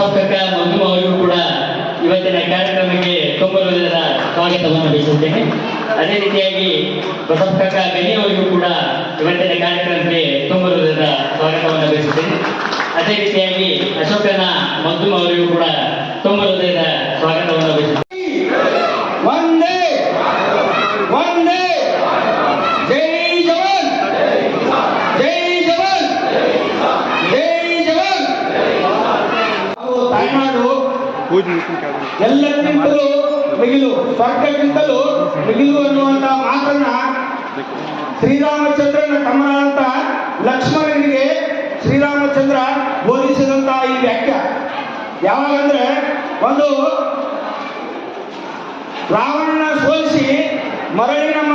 ಬಸವಕ್ಕ ಮಂಜು ಅವರಿಗೂ ಕೂಡ ಇವತ್ತಿನ ಕಾರ್ಯಕ್ರಮಕ್ಕೆ ತುಂಬಲು ಜನರ ಸ್ವಾಗತವನ್ನು ಬಯಸುತ್ತೇನೆ. ಅದೇ ರೀತಿಯಾಗಿ ಬಸವಕ್ಕ ಗಣಿ ಅವರಿಗೂ ಕೂಡ ಇವತ್ತಿನ ಕಾರ್ಯಕ್ರಮಕ್ಕೆ ತುಂಬಲು ಜನರ ಸ್ವಾಗತವನ್ನು ಬಯಸುತ್ತೇನೆ. ಅದೇ ರೀತಿಯಾಗಿ ಅಶೋಕನ ಮಂಜು ಅವರಿಗೂ ಕೂಡ ತುಂಬಲು ಜನರ ಸ್ವಾಗತವನ್ನು ಬಯಸುತ್ತೇನೆ. ಒಂದೇ ಒಂದೇ ಜೈ ಜವಾನ್ ಜೈ ಜವಾನ್ ಜೈ ಜವಾನ್ ನಾವು ತಾಯ್ನಾಡು ಎಲ್ಲಕ್ಕಿಂತಲೂ ಮಿಗಿಲು ಸ್ವರ್ಗಕ್ಕಿಂತಲೂ ಮಿಗಿಲು ಅನ್ನುವಂತ ಮಾತನ್ನ ಶ್ರೀರಾಮಚಂದ್ರನ ತಮ್ಮನಾದಂತ ಲಕ್ಷ್ಮಣನಿಗೆ ಶ್ರೀರಾಮಚಂದ್ರ ಬೋಧಿಸಿದಂತ ಈ ವ್ಯಾಖ್ಯ. ಯಾವಾಗಂದ್ರೆ ಒಂದು ರಾವಣನ ಸೋಲಿಸಿ ಮರಳಿ ನಮ್ಮ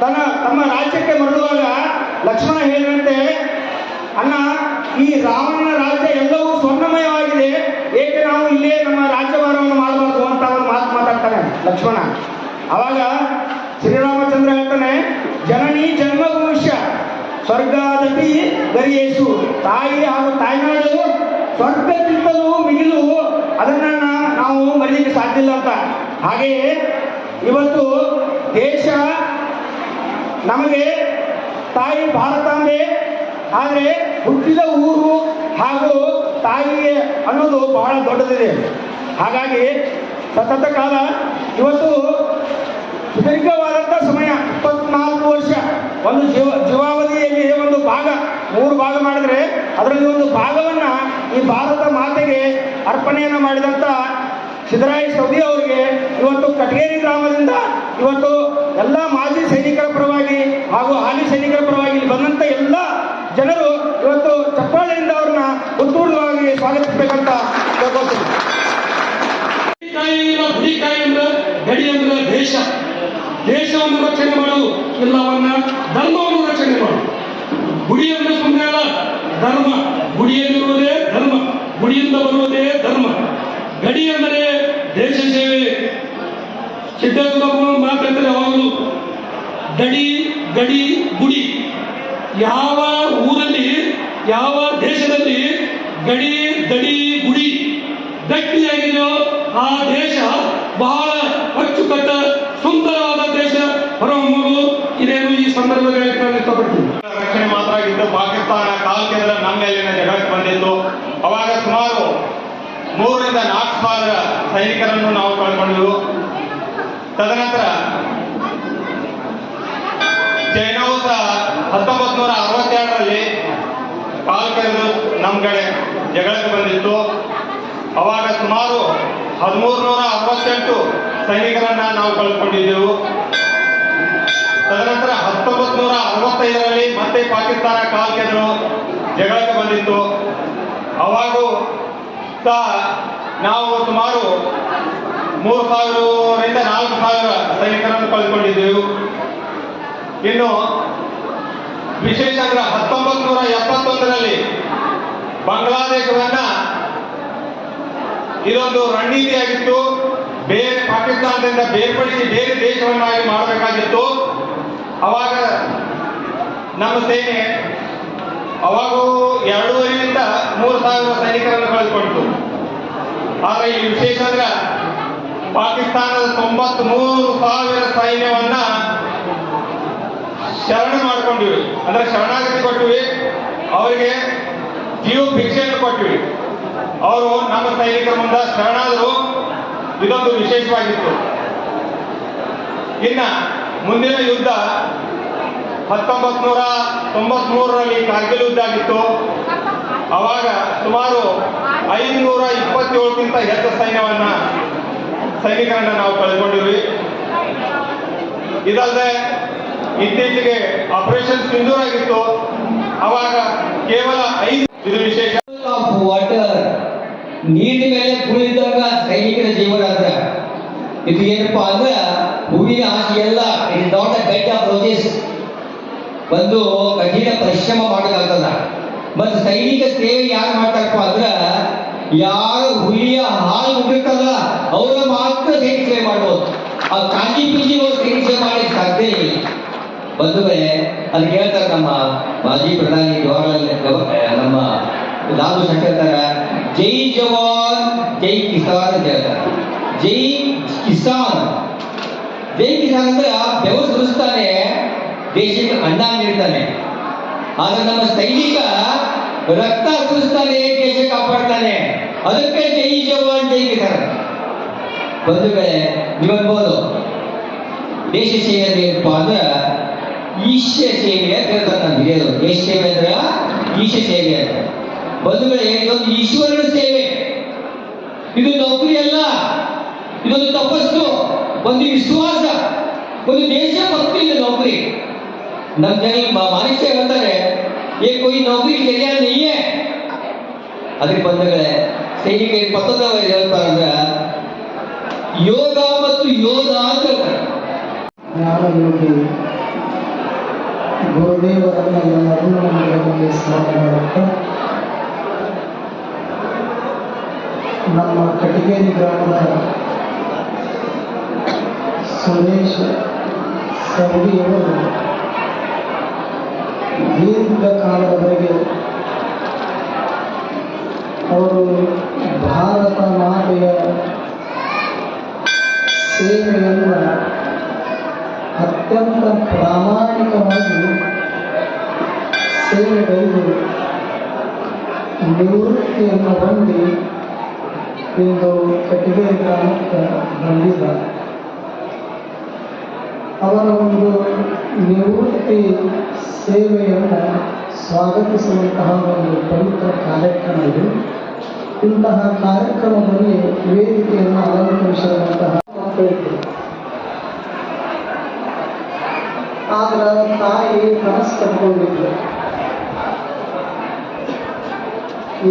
ತನ್ನ ತಮ್ಮ ರಾಜ್ಯಕ್ಕೆ ಮರಳುವಾಗ ಲಕ್ಷ್ಮಣ ಹೇಳಿದಂತೆ ಅಣ್ಣ ಈ ರಾವಣನ ರಾಜ್ಯ ಎಲ್ಲವೂ ಸ್ವರ್ಣಮಯವಾಗಿದೆ. ಏಕೆ ನಾವು ಇಲ್ಲೇ ನಮ್ಮ ರಾಜ್ಯಭಾರವನ್ನು ಮಾಡಬಾರ್ದು ಅಂತ ಒಂದು ಮಾತು ಮಾತಾಡ್ತಾನೆ ಲಕ್ಷ್ಮಣ? ಅವಾಗ ಶ್ರೀರಾಮಚಂದ್ರ ಹೇಳ್ತಾನೆ, ಜನನಿ ಜನ್ಮ ಭವಿಷ್ಯ ಸ್ವರ್ಗಾದಪಿ ಗರಿಯೇಸು. ತಾಯಿ ಹಾಗೂ ತಾಯ್ನಾಡು ಸ್ವರ್ಗಕ್ಕಿಂತಲೂ ಮಿಗಿಲು. ಅದನ್ನ ನಾವು ಮರೀಲಿಕ್ಕೆ ಸಾಧ್ಯ ಇಲ್ಲ ಅಂತ. ಹಾಗೆಯೇ ಇವತ್ತು ದೇಶ ನಮಗೆ ತಾಯಿ ಭಾರತಾಂಬೆ, ಆದರೆ ಹುಟ್ಟಿದ ಊರು ಹಾಗೂ ತಾಯಿ ಅನ್ನೋದು ಬಹಳ ದೊಡ್ಡದಿದೆ. ಹಾಗಾಗಿ ಸತತ ಕಾಲ ಇವತ್ತು ಸುದೀರ್ಘವಾದಂಥ ಸಮಯ, ಇಪ್ಪತ್ನಾಲ್ಕು ವರ್ಷ ಒಂದು ಜೀವ, ಜೀವಾವಧಿಯಲ್ಲಿ ಒಂದು ಭಾಗ, ಮೂರು ಭಾಗ ಮಾಡಿದ್ರೆ ಅದರಲ್ಲಿ ಒಂದು ಭಾಗವನ್ನ ಈ ಭಾರತ ಮಾತೆಗೆ ಅರ್ಪಣೆಯನ್ನು ಮಾಡಿದಂಥ ಸಿದ್ದರಾಯ ಸೌದಿ ಅವರಿಗೆ ಇವತ್ತು ಕಟಗೇರಿ ಗ್ರಾಮದಿಂದ ಇವತ್ತು ಎಲ್ಲ ಮಾಜಿ ಸೈನಿಕರ ಪರವಾಗಿ ಹಾಗೂ ಹಾಲಿ ಸೈನಿಕರ ಪರವಾಗಿ ಇಲ್ಲಿ ಬಂದಂಥ ಎಲ್ಲ ಜನರು ಇವತ್ತು ಚಪ್ಪಾಳೆಯಿಂದ ಅವ್ರನ್ನ ಉತ್ತೂರ್ಣವಾಗಿ ಸ್ವಾಗತಿಸಬೇಕಂತ ಕೇಳ್ಕೊಳ್ತೀನಿ ಕಾಯಿ ಇಲ್ಲ ಹುಡಿಕಾಯಿ ಅಂದ್ರೆ ಗಡಿ ಅಂದ್ರೆ ದೇಶ. ದೇಶವನ್ನು ರಕ್ಷಣೆ ಮಾಡು. ಎಲ್ಲವನ್ನ ಧರ್ಮವನ್ನು ರಕ್ಷಣೆ ಮಾಡು. ಗುಡಿ ಅಂದ್ರೆ ಸುಮ್ಮನೆ ಅಲ್ಲ, ಧರ್ಮ. ಗುಡಿಯಲ್ಲಿರುವುದೇ ಧರ್ಮ. ಗುಡಿಯಿಂದ ಬರುವುದೇ ಧರ್ಮ. ಗಡಿ ಅಂದರೆ ದೇಶ ಸೇವೆ. ಸಿದ್ಧಾರ್ಥ ಮಾತಾಡ್ತಾರೆ ಯಾವಾಗಲೂ ಗಡಿ ಗಡಿ, ಗುಡಿ. ಯಾವ ಊರಲ್ಲಿ, ಯಾವ ದೇಶದಲ್ಲಿ ಗಡಿ ದಡಿ ಗುಡಿ ಗಟ್ಟಿಯಾಗಿದೆಯೋ ಆ ದೇಶ ಬಹಳ ಸಂದರ್ಭದಲ್ಲಿ ಇಷ್ಟಪಡ್ತೀನಿ ರಕ್ಷಣೆ ಮಾತ್ರ ಆಗಿದ್ದು ಪಾಕಿಸ್ತಾನ ಕಾಲ್ಕೆದರ ನಮ್ಮ ಜಗತ್ತು ಬಂದಿತ್ತು. ಅವಾಗ ಸುಮಾರು ಮೂರರಿಂದ ನಾಲ್ಕು ಸಾವಿರ ಸೈನಿಕರನ್ನು ನಾವು ಕಳ್ಕೊಂಡೆವು ತದನಂತರ ಚೈನಾವು ಸಹ ಹತ್ತೊಂಬತ್ತು ನೂರ ಅರವತ್ತೆರಡರಲ್ಲಿ ಕಾಲ್ಕೆರೆದು ನಮ್ಮ ಕಡೆ ಜಗಳಕ್ಕೆ ಬಂದಿತ್ತು. ಅವಾಗ ಸುಮಾರು ಹದಿಮೂರು ನೂರ ಅರವತ್ತೆಂಟು ಸೈನಿಕರನ್ನ ನಾವು ಕಳ್ಕೊಂಡಿದ್ದೆವು. ತದನಂತರ ನೂರ ಅರವತ್ತೈದರಲ್ಲಿ ಮತ್ತೆ ಪಾಕಿಸ್ತಾನ ಕಾಲ್ಕೆದ್ರು ಜಗಳಕ್ಕೆ ಬಂದಿತ್ತು. ಅವಾಗೂ ಸಹ ನಾವು ಸುಮಾರು ಮೂರು ಸಾವಿರದಿಂದ ನಾಲ್ಕು ಸಾವಿರ ಸೈನಿಕರನ್ನು ಕಳ್ಕೊಂಡಿದ್ದೆವು. ಇನ್ನು ವಿಶೇಷ ಅಂದ್ರೆ ಹತ್ತೊಂಬತ್ತು ನೂರ ಎಪ್ಪತ್ತೊಂದರಲ್ಲಿ ಬಾಂಗ್ಲಾದೇಶವನ್ನ ಇದೊಂದು ರಣನೀತಿಯಾಗಿತ್ತು. ಬೇರೆ ಪಾಕಿಸ್ತಾನದಿಂದ ಬೇರ್ಪಡಿಸಿ ಬೇರೆ ದೇಶವನ್ನಾಗಿ ಮಾಡಬೇಕಾಗಿತ್ತು. ಅವಾಗ ನಮ್ಮ ಸೇನೆ ಅವಾಗೂ ಎರಡೂವರೆಯಿಂದ ಮೂರು ಸಾವಿರ ಸೈನಿಕರನ್ನು ಕಳೆದುಕೊಂಡಿತು ಆದರೆ ಇಲ್ಲಿ ವಿಶೇಷ ಅಂದ್ರೆ ಪಾಕಿಸ್ತಾನದ ತೊಂಬತ್ ಮೂರು ಸಾವಿರ ಸೈನ್ಯವನ್ನ ಶರಣ ಮಾಡಿಕೊಂಡಿವಿ. ಅಂದ್ರೆ ಶರಣಾಗತಿ ಕೊಟ್ಟಿವಿ, ಅವರಿಗೆ ಜೀವ ಭಿಕ್ಷೆಯನ್ನು ಕೊಟ್ಟಿವಿ. ಅವರು ನಮ್ಮ ಸೈನಿಕರ ಮುಂದೆ ಶರಣಾದರು. ಇದೊಂದು ವಿಶೇಷವಾಗಿತ್ತು. ಇನ್ನ ಮುಂದಿನ ಯುದ್ಧ ಹತ್ತೊಂಬತ್ ನೂರ ತೊಂಬತ್ ಮೂರರಲ್ಲಿ ಕಾರ್ಗಿಲ್ ಯುದ್ಧ ಆಗಿತ್ತು. ಅವಾಗ ಸುಮಾರು ಐದುನೂರ ಇಪ್ಪತ್ತೇಳಕ್ಕಿಂತ ಹೆಚ್ಚು ಸೈನ್ಯವನ್ನ, ಸೈನಿಕರನ್ನ ನಾವು ಕಳ್ಕೊಂಡಿದ್ವಿ. ಇದಲ್ಲದೆ ಇತ್ತೀಚೆಗೆ ಆಪರೇಷನ್ ಸಿಂಧೂರ್ ಆಗಿತ್ತು ಅವಾಗ ಕೇವಲ ಐದು ಇದು ವಿಶೇಷ ಆಫ್ ವಾಟರ್ ನೀರಿನ ಮೇಲೆ ಕುಳಿದಾಗ ಸೈನಿಕರ ಜೀವನ ಅದ ಇದು ಏನಪ್ಪಾ ಅಂದ್ರೆ ಹೂವಿನ ಆಸೆ ಎಲ್ಲ it not a bed of roses ಒಂದು ಕಠಿಣ ಪರಿಶ್ರಮ ಮಾಡಬೇಕಾಗ್ತದ ಮತ್ತು ಸೈನಿಕ ಸೇವೆ ಯಾರು ಮಾಡ್ತಾರಪ್ಪ ಅಂದ್ರ ಹುಲಿಯ ಹಾಲು ಮುಗಿರ್ತಲ್ಲ ಅವರ ಮಾತ್ರ ಸೈನಿಕ ಸೇವೆ ಮಾಡ್ಬೋದು ಆ ಕಾಂಜಿ ಪಿಂಜಿ ಅವ್ರು ಮಾಡಲಿಕ್ಕೆ ಸಾಧ್ಯ ಇಲ್ಲ. ಬಂಧುಗಳೇ, ಅಲ್ಲಿ ಹೇಳ್ತಾರೆ ನಮ್ಮ ಮಾಜಿ ಪ್ರಧಾನಿ ಜವಾಹರ್ಲಾಲ್ ನಮ್ಮ ಲಾಲು ಶಂಕರ್ತಾರ ಜೈ ಜವಾನ್, ಜೈ ಕಿಸಾನ್ ಅಂತ ಹೇಳ್ತಾರೆ. ಜೈ ಕಿಸಾನ್. ಜೈ ಕಿಸಾನ್ ಅಂದ್ರೆ ಬೆವರು ಸುರಿಸ್ತಾನೆ, ದೇಶಕ್ಕೆ ಅನ್ನ ನೀಡ್ತಾನೆ. ಆದ್ರೆ ನಮ್ಮ ಸೈನಿಕ ರಕ್ತ ಸುರಿಸ್ತಾನೆ ದೇಶ ಕಾಪಾಡ್ತಾನೆ. ಅದಕ್ಕೆ ಜೈ ಜವಾನ್, ಜೈ ಕಿಸಾನ್. ಬಂಧುಗಳೇ ನೀವು ದೇಶ ಸೇವೆ ಏನಪ್ಪಾ ಅಂದ್ರೆ ಈಶ್ಯ ಸೇವೆ ಅಂತ ಹೇಳ್ತಾರೆ ಹಿರಿಯರು. ದೇಶ ಸೇವೆ ಅಂದ್ರೆ ಈಶ ಸೇವೆ ಅಂತ. ಬಂಧುಗಳೇ ಇದೊಂದು ಈಶ್ವರನ ಸೇವೆ. ಇದು ನೌಕರಿ ಅಲ್ಲ. ಇದೊಂದು ತಪಸ್ಸು, ಒಂದು ವಿಶ್ವಾಸ. ಒಂದು ದೇಶಭಕ್ತಿ ಇದು ನೌಕರಿ. ನಮ್ಮ ಜನ ಮನುಷ್ಯ ಹೇಳ್ತಾರೆ ಏ ಕೊಯ್ ನೌಕರಿ ಕೆರಿಯ ನಯ್ಯೇ ಅದಕ್ಕೆ ಬಂಧುಗಳೇ ಸೈನಿಕರಿಗೆ ಪಕ್ಕದ ಹೇಳ್ತಾರೆ ಅಂದ್ರೆ ಯೋಗ ಮತ್ತು ಯೋಧ ಅಂತ ಹೇಳ್ತಾರೆ ಜ್ಞಾನಯೋಗಿ ಗುರುದೇವರನ್ನ ಎಲ್ಲರನ್ನೂ ನಮಗೆ ಸ್ಮರಣೆ ಮಾಡುತ್ತಾ ನಮ್ಮ ಕಟಿಗೇರಿ ಗ್ರಾಮದ ಸುರೇಶ್ ಸವಡಿಯವರು ದೀರ್ಘ ಕಾಲದವರೆಗೆ ಅವರು ಭಾರತ ಮಾತೆಯ ಸೇವೆಯನ್ನು ಅತ್ಯಂತ ಪ್ರಾಮಾಣಿಕವಾಗಿ ಸೇವೆಗೈದು ನಿವೃತ್ತಿಯನ್ನು ಹೊಂದಿ ಇಂದು ಕಟ್ಟಿಗೆ ಗ್ರಾಮಕ್ಕೆ ಬಂದಿದ್ದಾರೆ. ಅವರ ಒಂದು ನಿವೃತ್ತಿ ಸೇವೆಯನ್ನು ಸ್ವಾಗತಿಸುವಂತಹ ಒಂದು ಪವಿತ್ರ ಕಾರ್ಯಕ್ರಮ ಇದು ಇಂತಹ ಕಾರ್ಯಕ್ರಮದಲ್ಲಿ ವೇದಿಕೆಯನ್ನು ಅಲಂಕರಿಸಿರುವಂತಹ ಮಕ್ಕಳಿದ್ದರು ಆದ್ರೆ ತಾಯಿ ಕನಸು ಕಟ್ಕೊಂಡಿದ್ರು.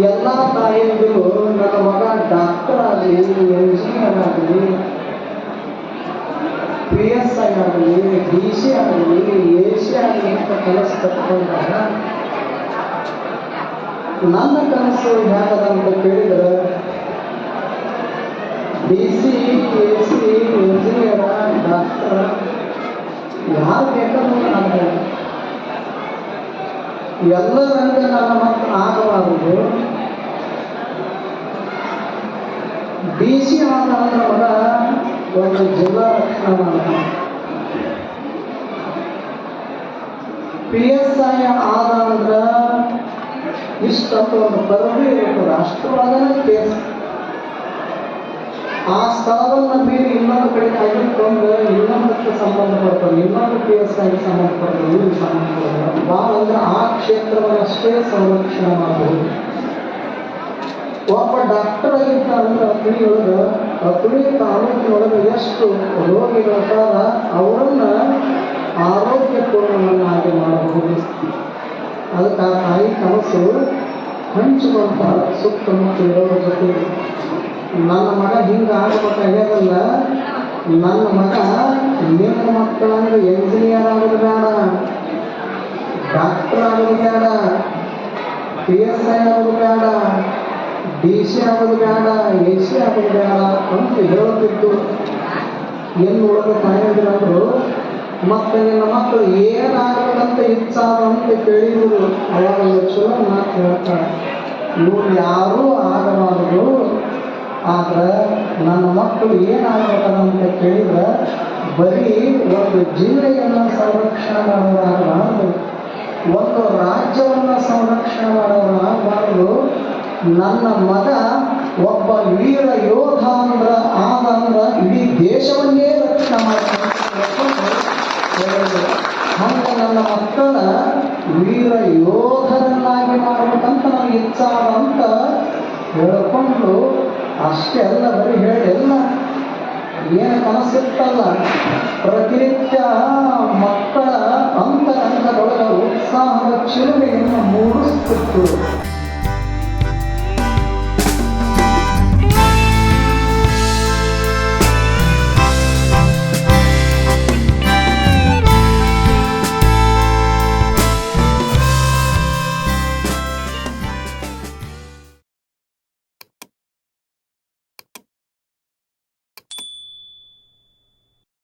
ಎಲ್ಲ ತಾಯಿಯರು ನನ್ನ ಮಗ ಡಾಕ್ಟರ್ ಆಗಲಿ ಇಂಜಿನಿಯರ್ ಆಗಲಿ ಐ ಆಗಲಿ ಸಿ ಆಗಲಿ ಏಷ್ಯಾ ಆಗಲಿ ಅಂತ ಕನಸು ಕಟ್ಕೊಂಡಾಗ ನನ್ನ ಕನಸು ಹೇಗದ ಅಂತ ಕೇಳಿದ್ರೆ D C A C engineer doctor ಯಾರು ಬೇಕಾದ್ರೂ ನಾನು ಎಲ್ಲರಂತೆ ನನ್ನ ಮಕ್ಕಳು ಆಗಬಾರದು. ಡಿ ಸಿ ಆದ ಮಗ ಒಂದು ಜಿಲ್ಲಾ ಪಿ ಎಸ್ ಐ ಆದ ಅಂದ್ರೆ ಇಷ್ಟೊಂದು ಒಂದು ಪದವಿ ರಾಷ್ಟ್ರವಾದ ಕೇಸ್ ಆ ಸ್ಥಳವನ್ನು ಮೀರಿ ಇನ್ನೊಂದು ಕಡೆ ತೆಗೆದುಕೊಂಡು ಇನ್ನೊಂದಕ್ಕೆ ಸಂಬಂಧಪಡ್ತದೆ ಇನ್ನೊಂದು ಪಿ ಎಸ್ ಐಗೆ ಸಂಬಂಧಪಡ್ತದೆ ಇವ್ರಿಗೆ ಸಂಬಂಧಪಡ್ತದೆ ಭಾಳ ಅಂದ್ರೆ ಆ ಕ್ಷೇತ್ರವನ್ನಷ್ಟೇ ಸಂರಕ್ಷಣೆ ಮಾಡಬಹುದು ಒಬ್ಬ ಡಾಕ್ಟರ್ ಆಗಿದ್ದ ಅಂದ್ರೆ ಅತುಳಿಯೊಳಗೆ ಅತುಳಿ ತಾಲೂಕಿನೊಳಗೆ ಎಷ್ಟು ರೋಗಿಗಳಿರ್ತಾರ ಅವರನ್ನ ಆರೋಗ್ಯಪೂರ್ಣವನ್ನಾಗಿ ಮಾಡಬಹುದು. ಅದಕ್ಕೆ ಆ ತಾಯಿ ಕನಸು ಹಂಚಿಕೊಂಡ ಸುತ್ತಮುತ್ತ ಇರೋರ ಜೊತೆ, ನನ್ನ ಮಗ ಹಿಂಗೆ ಆಗ್ಬೇಕಾಗ್ಯದಲ್ಲ ನನ್ನ ಮಗ ನಿಮ್ಮ ಮಕ್ಕಳಂದ್ರೆ ಎಂಜಿನಿಯರ್ ಆಗೋದು ಬೇಡ ಡಾಕ್ಟರ್ ಆಗೋದು ಬೇಡ ಪಿ ಎಸ್ ಐ ಆಗೋದು ಬೇಡ ಆಗೋದು ಬೇಡ ಆಗೋದು ಬೇಡ ಅಂತ ಹೇಳುತ್ತಿತ್ತು ಏನು ಒಳಗೆ ತಾಯಂದಿರಂದ್ರು, ಮತ್ತೆ ನಿನ್ನ ಮಕ್ಕಳು ಏನಾಗಬೇಕಂತ ಇಚ್ಛಾದ ಅಂತ ಕೇಳಿದ್ರು ಅವಾಗ ಲಕ್ಷಣ ಮಾತು ಹೇಳ್ತಾಳೆ ಇವ್ರು ಯಾರೂ ಆಗಬಾರದು, ಆದ್ರೆ ನನ್ನ ಮಕ್ಕಳು ಏನಾಗಬೇಕಂತ ಕೇಳಿದ್ರೆ ಬರೀ ಒಂದು ಜಿಲ್ಲೆಯನ್ನು ಸಂರಕ್ಷಣೆ ಮಾಡೋದಾಗಬಾರದು. ಒಂದು ರಾಜ್ಯವನ್ನು ಸಂರಕ್ಷಣೆ ಮಾಡೋರಾಗಬಾರದು ನನ್ನ ಮಗ ಒಬ್ಬ ವೀರ ಯೋಧ ಅಂದ್ರ ಆದ ಅಂದ್ರ ಇಡೀ ದೇಶವನ್ನೇ ರಕ್ಷಣೆ ಮಾಡ್ತಾರೆ ಹಂಗ ನನ್ನ ಮಕ್ಕಳ ವೀರ ಯೋಧರನ್ನಾಗಿ ಮಾಡಬೇಕಂತ ನನಗೆ ಇಚ್ಛಾದ ಅಂತ ಹೇಳ್ಕೊಂಡು ಅಷ್ಟೇ ಅಲ್ಲ, ಬರೀ ಹೇಳಿಲ್ಲ ಏನು ಕನಸಿತ್ತಲ್ಲ ಪ್ರತಿನಿತ್ಯ ಮಕ್ಕಳ ಅಂತರಂಗದೊಳಗ ಉತ್ಸಾಹದ ಚಿಲುಮೆಯನ್ನು ಮೂಡಿಸ್ತಿತ್ತು.